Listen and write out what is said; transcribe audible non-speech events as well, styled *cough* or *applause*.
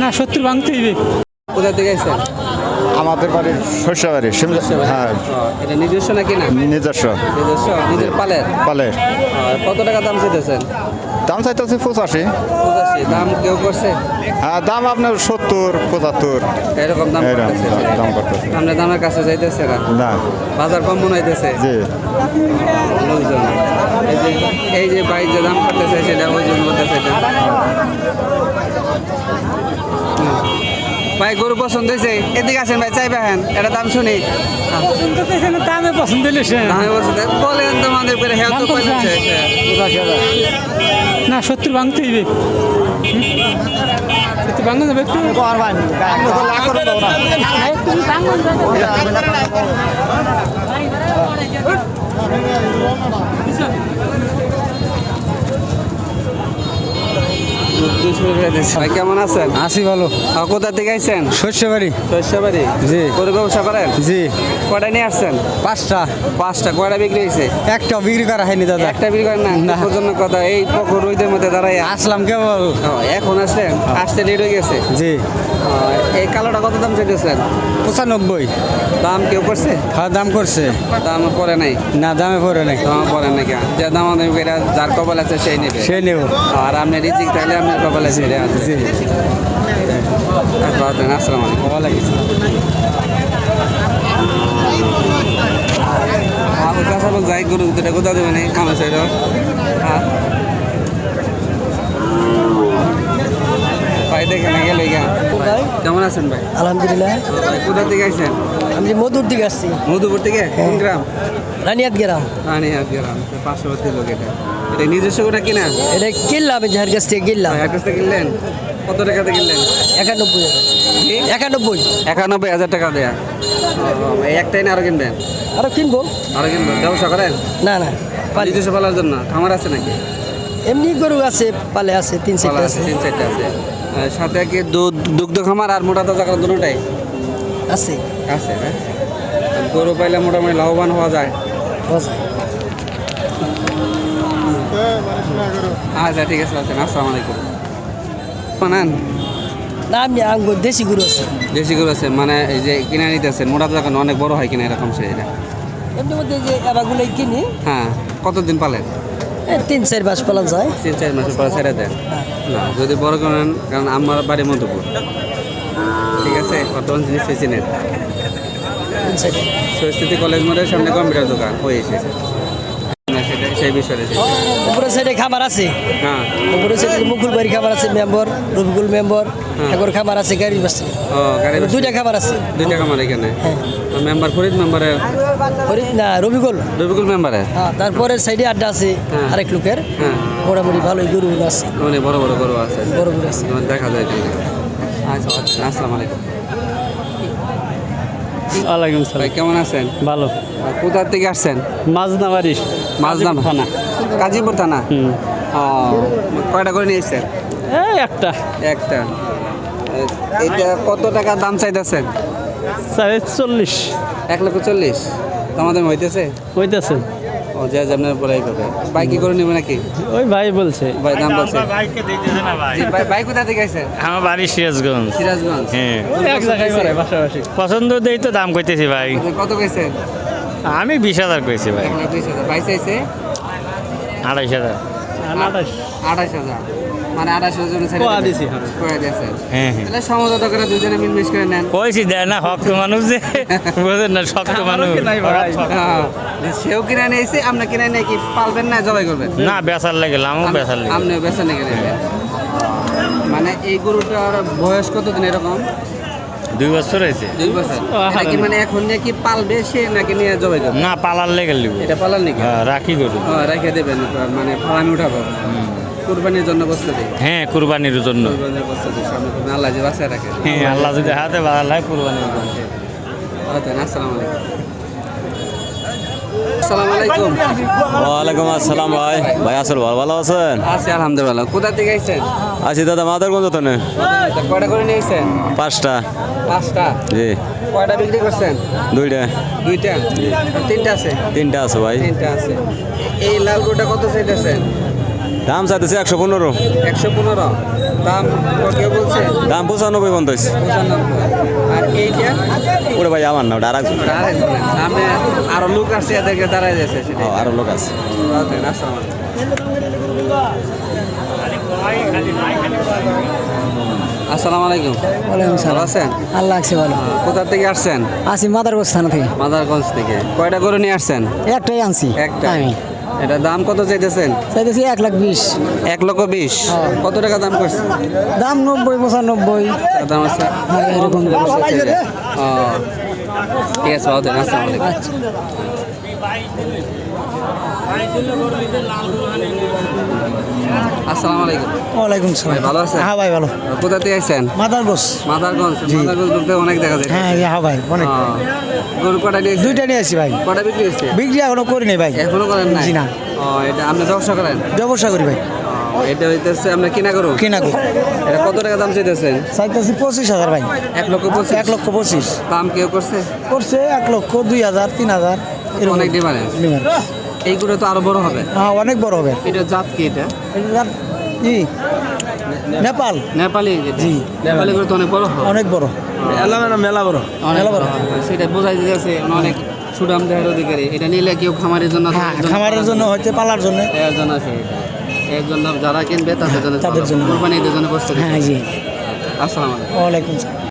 না সত্তর ভাঙতে হইবে কোথা থেকে আমাদের বাড়ির শস্য বাড়ি শিমলা হ্যাঁ। এটা নিজস্ব নাকি না? নিজস্ব। নিজস্ব? নিজের পালের? পালে আর কত টাকা দাম চাইতেছেন? দাম চাইতেছে পঁচাশি। পঁচাশি। দাম কেউ করছে? হ্যাঁ দাম আপনার সত্তর পঁচাত্তর। এরকম দাম দাম- করতেছে। আমরা দামের কাছে যাইতেছে না। না। বাজার কম মনে হইতেছে? জি। লোকজন। এই যে এই যে বাইক যে দাম করতেছে সেটা ওই জন্য করতেছে। ভাই গরু পছন্দ হয়েছে এদিকে আসেন ভাই চাই পাহেন এটা দাম শুনি। দামে পছন্দ দামে বলেন তোমাদের করে হ্যাঁ তো। না সত্তর ভাঙতে হইবে। সত্তর ভাঙা যাবে একটু দুশো ভাই কেমন আছেন? আসি ভালো। কোথা থেকে আইছেন? শস্য বাড়ি শস্যবাড়ি? জি। গরু ব্যবসা করেন? জি। কটা নিয়ে আসছেন? পাঁচটা। পাঁচটা। কয়টা বিক্রি হয়েছে একটা বিক্রি করা হয়নি দাদা। একটা বিক্রি করেন না। প্রজন্য কথা এই পকর রোদের মধ্যে দাঁড়াই আসলাম কেবল। এখন আসলেন? আসতে লেট হয়ে গেছে? জি। এই কালোটা কত দাম চাইতেছেন? পঁচানব্বই। দাম কেউ করছে? হ্যাঁ দাম করছে। দাম পরে নাই? না দামে পড়ে নাই। দাম পরে নাই কেন? যে দাম যার কপাল আছে সেই নেবে। সে নেব। আর আপনার রিজিক থাকলে আপনার কপাল আছে এটা আছে জি আসসালামু আলাইকুম লাগিছে আবু কাঁচা বল যাই গরু দুটা কোথা দেবে নাই আমার সাইড হ্যাঁ। ভাই দেখে না গেলে ভাই। কেমন আছেন ভাই? আলহামদুলিল্লাহ। কোথা থেকে আইছেন? আমি মধুর দিকে আসছি। মধুপুর থেকে? কোন গ্রাম? রানিয়াত গ্রাম। রানী হাত গ্রাম পার্শ্ববর্তী লোক এটা। এটা নিজস্ব গোটা কিনা? এটা কিনলাম যার কাছ থেকে কিনলাম। ভাই কাছ থেকে কিনলেন? কত টাকাতে কিনলেন? একানব্বই একানব্বই। একানব্বই হাজার টাকা দেয়া। এই একটাই না আরও কিনবেন? আরও কিনবো। আরও কিনবেন ব্যবসা করেন? না না। পালি। নিজস্ব পালার জন্য? খামার আছে নাকি? এমনি গরু আছে পালে আছে তিন চারটে আছে তিন চারটা আছে। সাথে কি দুধ দুগ্ধ খামার আর মোটা তাজা খামার দুটোটাই? আছে। আছে গরু পাইলে মোটামুটি লাভবান হওয়া যায়। আছে। আচ্ছা ঠিক আছে আছেন আসসালামু আলাইকুম। মানান না আমি দেশি গরু আছে। দেশি গরু আছে মানে এই যে কিনে নিতেছেন মোটা খান অনেক বড় হয় কিনা এরকম সে এটা? এমনি মধ্যে যে এবারগুলোই কিনি। হ্যাঁ কতদিন পালেন? এই তিন চার মাস পালন যায়। তিন চার মাসের পরে ছেড়ে দেন। না যদি বড় করেন কারণ আমার বাড়ি মধুপুর। ঠিক আছে বর্তমান জিনিস সরস্বতী কলেজ মোড়ের সামনে কম্পিউটার দোকান হয়ে এসেছে। সেটা সেই বিষয়ে উপরে সাইডে খামার আছে। হ্যাঁ। উপরে সাইডে মুকুল বাড়ি খামার আছে মেম্বর রবিকুল মেম্বর এগর খামার আছে গাড়ি বাস- দুইটা খামার আছে। দুইটা কামার এখানে? হ্যাঁ। মেম্বার ফরিদ মেম্বারের ওরে- না রবিকুল রবিকুল মেম্বারের হ্যাঁ তারপরে সাইডে আড্ডা আছে হ্যাঁ। আরেক লোকের। হ্যাঁ। মোটামুটি ভালোই গরু আছে। অনেক বড় বড় গরু আছে। বড় গরু আছে। দেখা যায়। এখানে। আচ্ছা আচ্ছা আসসালামু আলাইকুম। ওয়ালাইকুম ভাই কেমন আছেন? ভালো। কোথা থেকে আসছেন? মাজনা বাড়ি মাজনা থানা। কাজীপুর থানা? হুম। ও কয়টা করে নিয়েছেন? এই একটা। একটা। এটা কত টাকা দাম চাইতেছেন? চল্লিশ। এক লক্ষ চল্লিশ। তোমাদের হইতেছে? হইতেছে। ও যা বাইক কি করে নেবে নাকি? ওই ভাই বলছে। ভাই দাম বলছে। জি, ভাই- ভাই কোথা থেকে আইছেন আমার বাড়ি সিরাজগঞ্জ। সিরাজগঞ্জ? হ্যাঁ। এক পছন্দ জায়গায়? করে পাশাপাশি। পছন্দ দেই তো দাম কইতেছি ভাই। কত কইছেন আমি বিশ হাজার কইছি ভাই। চাইছে? আড়াইশ হাজার। আঠাশ হাজার। মানে কোয়া দিছি, হ্যাঁ। হ্যাঁ হ্যাঁ। তাহলে সমঝোতা করে দুজনে মিলমিশ করে নেন। কইছি দেয় না শক্ত মানুষ যে। *laughs* বোঝেন না শক্ত মানুষ। হ্যাঁ, সেও কিনে নিয়েছে আপনার কিনে নিয়ে কি পালবেন না জবাই করবেন? না বেচার লাগে আমও বেচার লাগে। আপনিও বেছে নিয়ে নেবেন মানে এই গরুটার বয়স কতদিন এরকম? দুই বছর হয়েছে। দুই বছর। মানে এখন নিয়ে কি পালবে সে নাকি নিয়ে জবাই করবে? না পালার লেগে লিব। এটা পালার নাকি হ্যাঁ রাখি গরু। রেখে দেবেন মানে ফালামি উঠাবো। কুরবানির জন্য বসতে দিই হ্যাঁ কুরবানির জন্য। কুরবানির সামনে আল্লাহ যে বাঁচায় রাখে। হ্যাঁ আল্লাহ যদি হাতে বাড়াল হয় কুরবানির জন্য। আসসালামু আলাইকুম। আসসালামু ওয়ালাইকুম আসসালাম ভাই। ভাই আসল ভালো ভালো আছেন? আছি আলহামদুলিল্লাহ। কোথা থেকে আইছেন আছি দাদা মাদারগঞ্জ তো কয়টা করে নিয়েছেন পাঁচটা। পাঁচটা? জি। কয়টা বিক্রি করছেন? দুইটা। দুইটা? তিনটা আছে? তিনটা আছে ভাই। তিনটা আছে। এই লাল কত চাইতেছেন? দাম চাইতেছে একশো পনেরো। একশো পনেরো। দাম কেউ বলছে? দাম পঁচানব্বই পর্যন্ত হয়েছে। আর এইটা ওরে ভাই আমার না ওটা আর একজন সামনে আরও লোক আসছে এদেরকে দাঁড়ায় যাচ্ছে আরও লোক আছে। আসসালামু আলাইকুম। ওয়ালাইকুম ভালো আছেন? আল্লাহ আছে ভালো। কোথা থেকে আসছেন? আছি মাদারগঞ্জ থানা থেকে। মাদারগঞ্জ থেকে। কয়টা গরু নিয়ে আসছেন? একটাই আনছি। একটা আমি। এটা দাম কত চাইতেছেন? চাইতেছি এক লাখ বিশ। এক লক্ষ বিশ। কত টাকা দাম করছে? দাম নব্বই পঁচানব্বই। দাম আছে? হ্যাঁ, এরকম ঠিক আছে ভালো থাকেন, আসসালামু আলাইকুম। আসসালামু আলাইকুম। ওয়ালাইকুম ভাই ভালো আছেন? হ্যাঁ ভাই ভালো। কোথা থেকে আসছেন? মাদারগঞ্জ মাদারগঞ্জ অনেক দেখা যায়। হ্যাঁ হ্যাঁ ভাই অনেক। গরু কটা নিয়ে দুইটা নিয়ে আসি ভাই। কটা বিক্রি বিক্রি এখনও করিনি ভাই। এখনও করেন না জি না। ও এটা আপনি ব্যবসা করেন? ব্যবসা করি ভাই। এটা হইতেছে আমরা কিনা করু কিনা করি এটা কত টাকা দাম চাইতেছেন? চাইতেছি পঁচিশ হাজার ভাই। এক লক্ষ পঁচিশ। এক লক্ষ পঁচিশ। দাম কেউ করছে? করছে এক লক্ষ দুই হাজার তিন হাজার অনেক ডিফারেন্স difference। এইগুলো তো আরও বড় হবে? হ্যাঁ অনেক বড় হবে। এটা জাত কি এটা? এটা যার কি নেপাল। নেপালি জি। নেপালি গুলো তো অনেক বড় হবে। অনেক বড়। মেলা বড়। অনেক মেলা বড়। বড় হবে। সেটা বোঝাই যাচ্ছে অনেক সুদাম দেহের অধিকারী। এটা নিলে কেউ খামারের জন্য হ্যাঁ খামারের জন্য হচ্ছে পালার জন্য। এর জন্য আছে এটা। এর জন্য যারা কিনবে তাদের জন্য তাদের জন্য। কোরবানি ঈদের জন্য প্রস্তুতি হ্যাঁ জি। আসসালামু আলাইকুম। ওয়ালাইকুম সালাম